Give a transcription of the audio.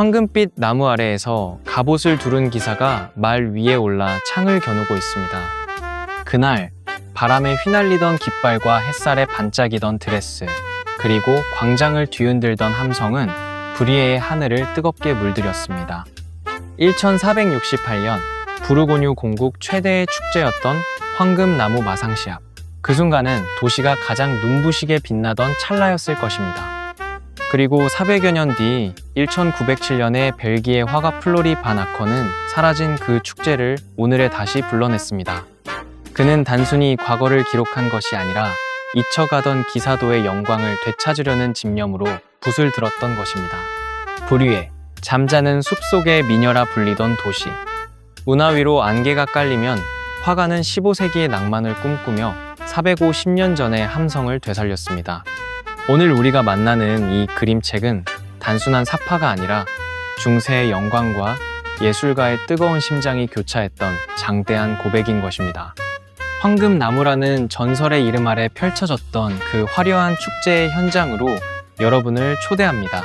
황금빛 나무 아래에서 갑옷을 두른 기사가 말 위에 올라 창을 겨누고 있습니다. 그날 바람에 휘날리던 깃발과 햇살에 반짝이던 드레스, 그리고 광장을 뒤흔들던 함성은 불의의 하늘을 뜨겁게 물들였습니다. 1468년 부르고뉴 공국 최대의 축제였던 황금나무 마상시 앞. 그 순간은 도시가 가장 눈부시게 빛나던 찰나였을 것입니다. 그리고 400여 년 뒤 1907년에 벨기에 화가 플로리 바나커는 사라진 그 축제를 오늘에 다시 불러냈습니다. 그는 단순히 과거를 기록한 것이 아니라 잊혀가던 기사도의 영광을 되찾으려는 집념으로 붓을 들었던 것입니다. 불위에 잠자는 숲속의 미녀라 불리던 도시. 운하 위로 안개가 깔리면 화가는 15세기의 낭만을 꿈꾸며 450년 전의 함성을 되살렸습니다. 오늘 우리가 만나는 이 그림책은 단순한 사파가 아니라 중세의 영광과 예술가의 뜨거운 심장이 교차했던 장대한 고백인 것입니다. 황금나무라는 전설의 이름 아래 펼쳐졌던 그 화려한 축제의 현장으로 여러분을 초대합니다.